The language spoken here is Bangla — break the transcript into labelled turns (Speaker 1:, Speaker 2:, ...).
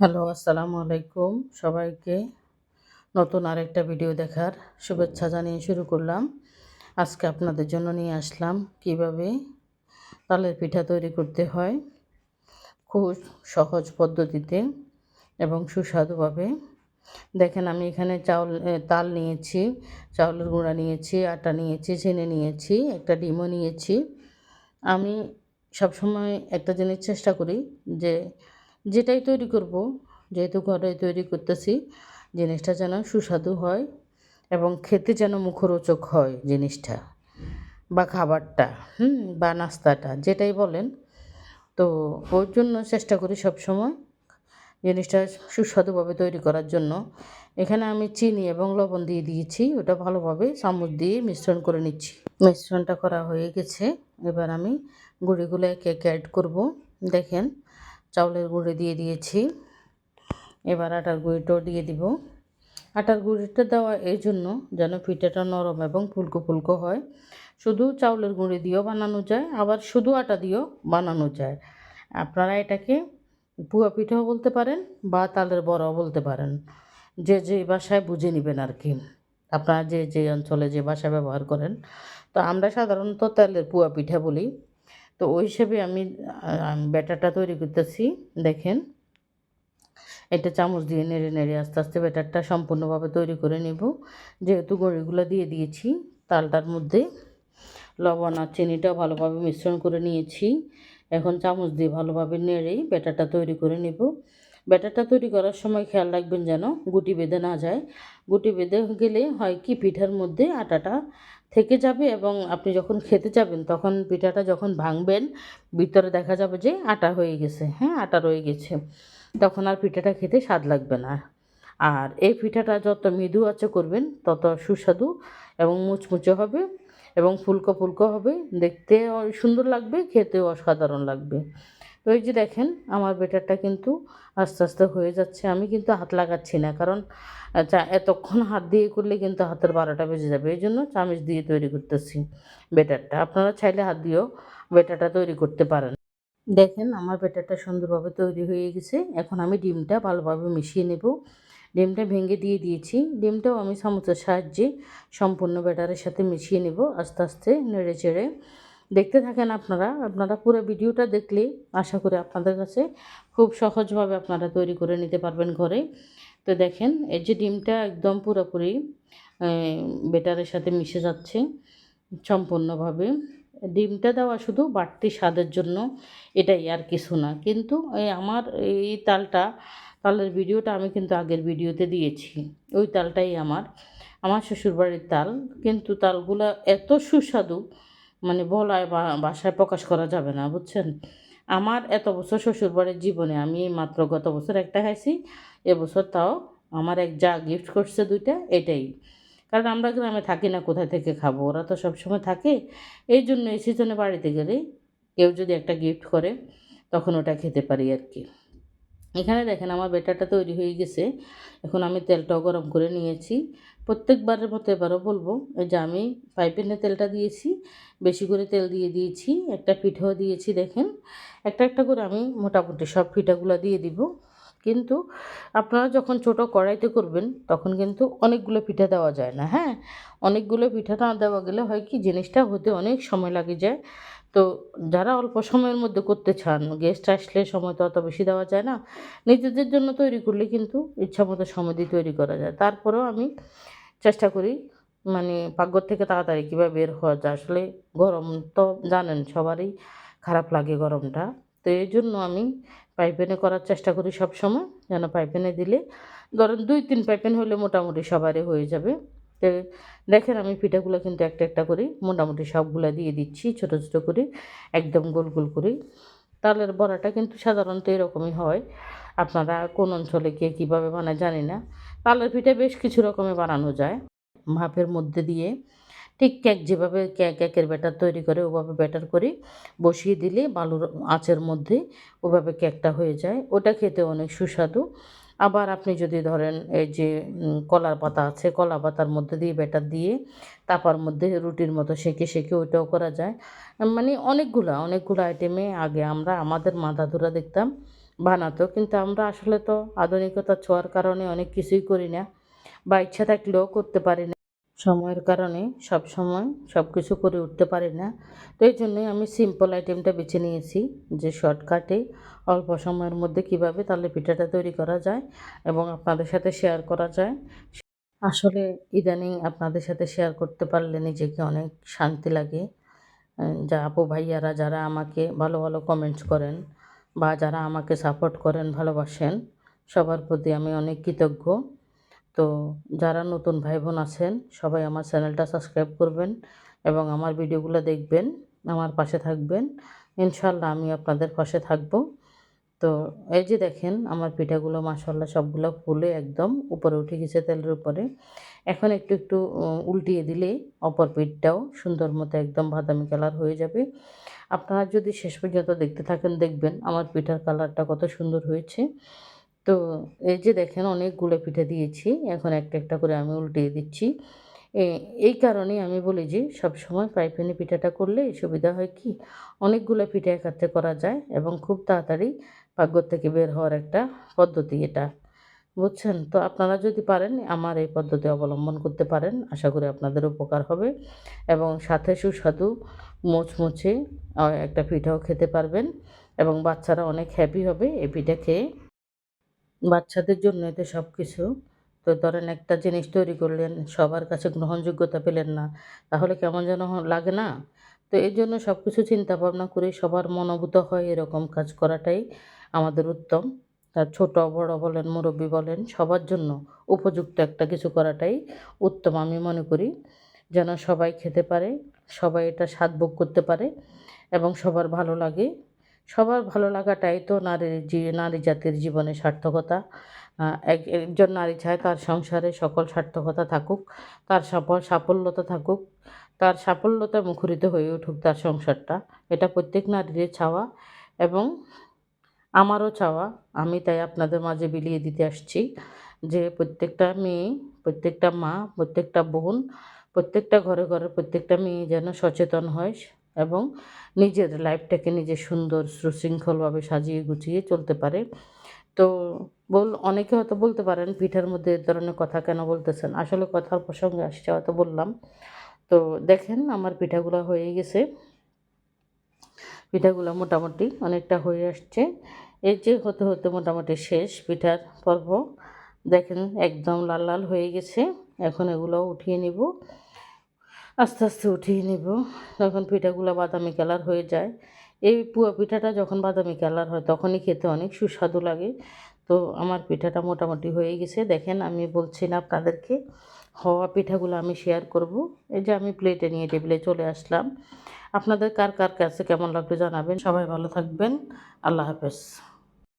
Speaker 1: হ্যালো, আসসালামু আলাইকুম সবাইকে। নতুন আরেকটা ভিডিও দেখার শুভেচ্ছা জানিয়ে শুরু করলাম। আজকে আপনাদের জন্য নিয়ে আসলাম কীভাবে তালের পিঠা তৈরি করতে হয় খুব সহজ পদ্ধতিতে এবং সুস্বাদুভাবে। দেখেন, আমি এখানে চাউল তাল নিয়েছি, চাউলের গুঁড়া নিয়েছি, আটা নিয়েছি, চিনি নিয়েছি, একটা ডিমও নিয়েছি। আমি সবসময় একটা জিনিস চেষ্টা করি যে যেটাই তৈরি করব, যেহেতু ঘরে তৈরি করতেছি, জিনিসটা যেন সুস্বাদু হয় এবং খেতে যেন মুখরোচক হয় জিনিসটা বা খাবারটা, হুম, বা নাস্তাটা, যেটাই বলেন। তো ওর জন্য চেষ্টা করি সবসময় জিনিসটা সুস্বাদুভাবে তৈরি করার জন্য। এখানে আমি চিনি এবং লবণ দিয়ে দিয়েছি, ওটা ভালোভাবে চামচ দিয়ে মিশ্রণ করে নিচ্ছি। মিশ্রণটা করা হয়ে গেছে, এবার আমি গুঁড়িগুলো একে একে অ্যাড করব। দেখেন চাউলের গুঁড়ো দিয়ে দিয়েছি। এবার আটার গুঁড়িটাও দিয়ে দিব। আটার গুঁড়িটা দেওয়া এই জন্য যেন পিঠাটা নরম এবং ফুলকো ফুলকো হয়। শুধু চাউলের গুঁড়ি দিয়েও বানানো যায়, আবার শুধু আটা দিয়েও বানানো যায়। আপনারা এটাকে পুয়া পিঠাও বলতে পারেন বা তালের বড়াও বলতে পারেন। যে যে ভাষায় বুঝে নেবেন আর কি আপনারা যে যে অঞ্চলে যে ভাষা ব্যবহার করেন। তো আমরা সাধারণত তেলের পুয়া পিঠা বলি। তো ওই হিসেবে আমি ব্যাটারটা তৈরি করতেছি, দেখেন। এটা চামচ দিয়ে নেড়ে নেড়ে আস্তে আস্তে ব্যাটারটা সম্পূর্ণভাবে তৈরি করে নেব। যেহেতু গড়িগুলো দিয়ে দিয়েছি, তালটার মধ্যে লবণ আর চিনিটাও ভালোভাবে মিশ্রণ করে নিয়েছি। এখন চামচ দিয়ে ভালোভাবে নেড়েই ব্যাটারটা তৈরি করে নেব। ব্যাটারটা তৈরি করার সময় খেয়াল রাখবেন যেন গুটি বেঁধে না যায়। গুটি বেঁধে গেলে হয় কি, পিঠার মধ্যে আটাটা থেকে যাবে এবং আপনি যখন খেতে যাবেন, তখন পিঠাটা যখন ভাঙবেন, ভিতরে দেখা যাবে যে আটা হয়ে গেছে। হ্যাঁ আটা রয়ে গেছে। তখন আর পিঠাটা খেতে স্বাদ লাগবে না। আর এই পিঠাটা যত মৃদু আছে করবেন, তত সুস্বাদু এবং মুচমুচে হবে এবং ফুলকো ফুলকো হবে। দেখতে সুন্দর লাগবে, খেতেও অসাধারণ লাগবে। তো এই যে দেখেন, আমার বেটারটা কিন্তু আস্তে আস্তে হয়ে যাচ্ছে। আমি কিন্তু হাত লাগাচ্ছি না, কারণ চা, এতক্ষণ হাত দিয়ে করলে কিন্তু হাতের বারোটা বেজে যাবে। এই জন্য চামচ দিয়ে তৈরি করতেছি বেটারটা। আপনারা চাইলে হাত দিয়েও বেটারটা তৈরি করতে পারেন। দেখেন, আমার বেটারটা সুন্দরভাবে তৈরি হয়ে গেছে। এখন আমি ডিমটা ভালোভাবে মিশিয়ে নেব। ডিমটা ভেঙে দিয়ে দিয়েছি। ডিমটাও আমি চামচের সাহায্যে সম্পূর্ণ ব্যাটারের সাথে মিশিয়ে নেব। আস্তে আস্তে নেড়ে চেড়ে দেখতে থাকেন আপনারা আপনারা পুরো ভিডিওটা দেখলে আশা করি আপনাদের কাছে খুব সহজভাবে আপনারা তৈরি করে নিতে পারবেন ঘরে। তো দেখেন, এই যে ডিমটা একদম পুরোপুরি বেটারের সাথে মিশে যাচ্ছে সম্পূর্ণভাবে। ডিমটা দেওয়া শুধু বাড়তি স্বাদের জন্য, এটাই আর কিছু না। কিন্তু আমার এই তালটা, তালের ভিডিওটা আমি কিন্তু আগের ভিডিওতে দিয়েছি। ওই তালটাই আমার আমার শ্বশুরবাড়ির তাল। কিন্তু তালগুলো এত সুস্বাদু মানে বলায় বা বাসায় প্রকাশ করা যাবে না, বুঝছেন? আমার এত বছর শ্বশুরবাড়ির জীবনে আমি মাত্র গত বছর একটা খাইছি এবছর তাও আমার এক যা গিফট করছে দুইটা, এটাই। কারণ আমরা গ্রামে থাকি না, কোথায় থেকে খাব? ওরা তো সবসময় থাকে। এই জন্য এই সিজনে বাড়িতে গেলে কেউ যদি একটা গিফট করে, তখন ওটা খেতে পারি আর কি। এখানে দেখেন আমার বেটারটা তৈরি হয়ে গেছে। এখন আমি তেলটাও গরম করে নিয়েছি। প্রত্যেকবারের মতো এবারও বলব, এই যে আমি পাইপেনে তেলটা দিয়েছি, বেশি করে তেল দিয়ে দিয়েছি, একটা পিঠাও দিয়েছি দেখেন। একটা একটা করে আমি মোটামুটি সব পিঠাগুলো দিয়ে দিব। কিন্তু আপনারা যখন ছোট কড়াইতে করবেন, তখন কিন্তু অনেকগুলো পিঠা দেওয়া যায় না হ্যাঁ? অনেকগুলো পিঠা না দেওয়া গেলে হয় কি, জিনিসটা হতে অনেক সময় লাগে যায়। তো যারা অল্প সময়ের মধ্যে করতে চান গেস্ট আসলে সময় তো অত বেশি দেওয়া যায় না। নিজেদের জন্য তৈরি করলে কিন্তু ইচ্ছা মতো সময় দিয়ে তৈরি করা যায়। তারপরেও আমি চেষ্টা করি মানে পাকঘর থেকে তাড়াতাড়ি কীভাবে বের হওয়া যায়। আসলে গরম তো জানেন, সবারই খারাপ লাগে গরমটা। তো এই জন্য আমি পাইপেনে করার চেষ্টা করি সব সময় যেন পাইপেনে দিলে, ধরেন দুই তিন পাইপেন হলে মোটামুটি সবারই হয়ে যাবে। দেখেন আমি পিঠাগুলো কিন্তু একটা একটা করে, মোটামুটি সবগুলো দিয়ে দিচ্ছি, ছোটো ছোটো করে, একদম গোল গোল করে। তালের বড়াটা কিন্তু সাধারণত এরকমই হয়, আপনারা কোন অঞ্চলে কে কীভাবে বানায় জানি না। তালের পিঠা বেশ কিছু রকমের বানানো যায়, ভাপের মধ্যে দিয়ে ঠিক কেক যেভাবে কেকের ব্যাটার তৈরি করে ওভাবে ব্যাটার করে, বসিয়ে দিলে বালুর আঁচের মধ্যে ওভাবে কেকটা হয়ে যায়। ওটা খেতে অনেক সুস্বাদু। আবার আপনি যদি ধরেন এই যে কলার পাতা আছে, কলা পাতার মধ্যে দিয়ে ব্যাটার দিয়ে তাপার মধ্যে রুটির মতো সেঁকে সেঁকে ওইটাও করা যায়। মানে অনেকগুলো অনেকগুলো আইটেমে আগে আমরা, আমাদের মাথা দাদুরা দেখতাম বানাতো। কিন্তু আমরা আসলে তো আধুনিকতা ছোঁয়ার কারণে অনেক কিছুই করি না বা ইচ্ছা থাকলেও করতে পারি না। সময়ের কারণে সব সময় সব কিছু করে উঠতে পারি না। তো এই জন্যই আমি সিম্পল আইটেমটা বেছে নিয়েছি যে শর্টকাটে অল্প সময়ের মধ্যে কীভাবে তাহলে পিঠাটা তৈরি করা যায় এবং আপনাদের সাথে শেয়ার করা যায়। আসলে ইদানিং আপনাদের সাথে শেয়ার করতে পারলে নিজেকে অনেক শান্তি লাগে। যা আপু ভাইয়ারা যারা আমাকে ভালো ভালো কমেন্টস করেন বা যারা আমাকে সাপোর্ট করেন, ভালোবাসেন, সবার প্রতি আমি অনেক কৃতজ্ঞ। তো যারা নতুন ভাই বোন আছেন, সবাই আমার চ্যানেলটা সাবস্ক্রাইব করবেন এবং আমার ভিডিওগুলো দেখবেন, আমার পাশে থাকবেন। ইনশাল্লাহ আমি আপনাদের পাশে থাকব। তো এই যে দেখেন, আমার পিঠাগুলো মাসাল্লাহ সবগুলো ফুলে একদম উপরে উঠে গেছে তেলের উপরে। এখন একটু একটু উল্টিয়ে দিলে অপর পিঠটাও সুন্দর মতো একদম বাদামি কালার হয়ে যাবে। আপনারা যদি শেষ পর্যন্ত দেখতে থাকেন, দেখবেন আমার পিঠার কালারটা কত সুন্দর হয়েছে। তো এই যে দেখেন অনেকগুলো পিঠা দিয়েছি, এখন একটা একটা করে আমি উল্টিয়ে দিচ্ছি। এই কারণেই আমি বলি যে সবসময় পাইপেনি পিঠাটা করলে সুবিধা হয় কি? অনেকগুলো পিঠা একাত্রে করা যায় এবং খুব তাড়াতাড়ি পাকঘর থেকে বের হওয়ার একটা পদ্ধতি এটা। বুঝছেন? তো আপনারা যদি পারেন আমার এই পদ্ধতি অবলম্বন করতে পারেন, আশা করি আপনাদের উপকার হবে এবং সাথে সুস্বাদু মুচমুচে একটা পিঠাও খেতে পারবেন এবং বাচ্চারা অনেক হ্যাপি হবে এই পিঠা খেয়ে। বাচ্চাদের জন্য এতে সব কিছু তো ধরেন একটা জিনিস তৈরি করলেন, সবার কাছে গ্রহণযোগ্যতা পেলেন না, তাহলে কেমন যেন লাগে না? তো এই জন্য সব কিছু চিন্তা ভাবনা করে সবার মনোভূত হয় এরকম কাজ করাটাই আমাদের উত্তম। তার ছোট বড় বলেন, মুরব্বী বলেন, সবার জন্য উপযুক্ত একটা কিছু করাটাই উত্তম আমি মনে করি। যেন সবাই খেতে পারে, সবাই এটা স্বাদ ভোগ করতে পারে এবং সবার ভালো লাগে। সবার ভালো লাগাটাই তো নারীর নারী জাতির জীবনে সার্থকতা। এক- একজন নারী চায় তার সংসারে সকল সার্থকতা থাকুক, তার সফল সাফল্যতা থাকুক, তার সাফল্যতা মুখরিত হয়ে উঠুক তার সংসারটা। এটা প্রত্যেক নারীর চাওয়া এবং আমারও চাওয়া। আমি তাই আপনাদের মাঝে বিলিয়ে দিতে আসছি যে প্রত্যেকটা মেয়ে, প্রত্যেকটা মা, প্রত্যেকটা বোন, প্রত্যেকটা ঘরে ঘরে প্রত্যেকটা মেয়ে যেন সচেতন হয় এবং নিজের লাইফটাকে নিজে সুন্দর সুশৃঙ্খলভাবে সাজিয়ে গুছিয়ে চলতে পারে। তো বল, অনেকে হয়তো বলতে পারেন, পিঠার মধ্যে এ ধরনের কথা কেন বলতেছেন? আসলে কথার প্রসঙ্গে আসছে, হয়তো বললাম। তো দেখেন, আমার পিঠাগুলো হয়ে গেছে। পিঠাগুলো মোটামুটি অনেকটা হয়ে আসছে। এই যে হতে হতে মোটামুটি শেষ পিঠার পর্ব। দেখেন, একদম লাল লাল হয়ে গেছে। এখন এগুলো উঠিয়ে নিব। আস্তে আস্তে উঠিয়ে নিব। তখন পিঠাগুলো বাদামি কালার হয়ে যায়। এই পুয়া পিঠাটা যখন বাদামি কালার হয়, তখনই খেতে অনেক সুস্বাদু লাগে। তো আমার পিঠাটা মোটামুটি হয়ে গেছে। দেখেন, আমি বলছি না আপনাদেরকে, হওয়া পিঠাগুলো আমি শেয়ার করব। এই যে আমি প্লেটে নিয়ে টেবিলে চলে আসলাম। আপনাদের কার কার কাছে কেমন লাগবে জানাবেন? সবাই ভালো থাকবেন। আল্লাহ হাফেজ।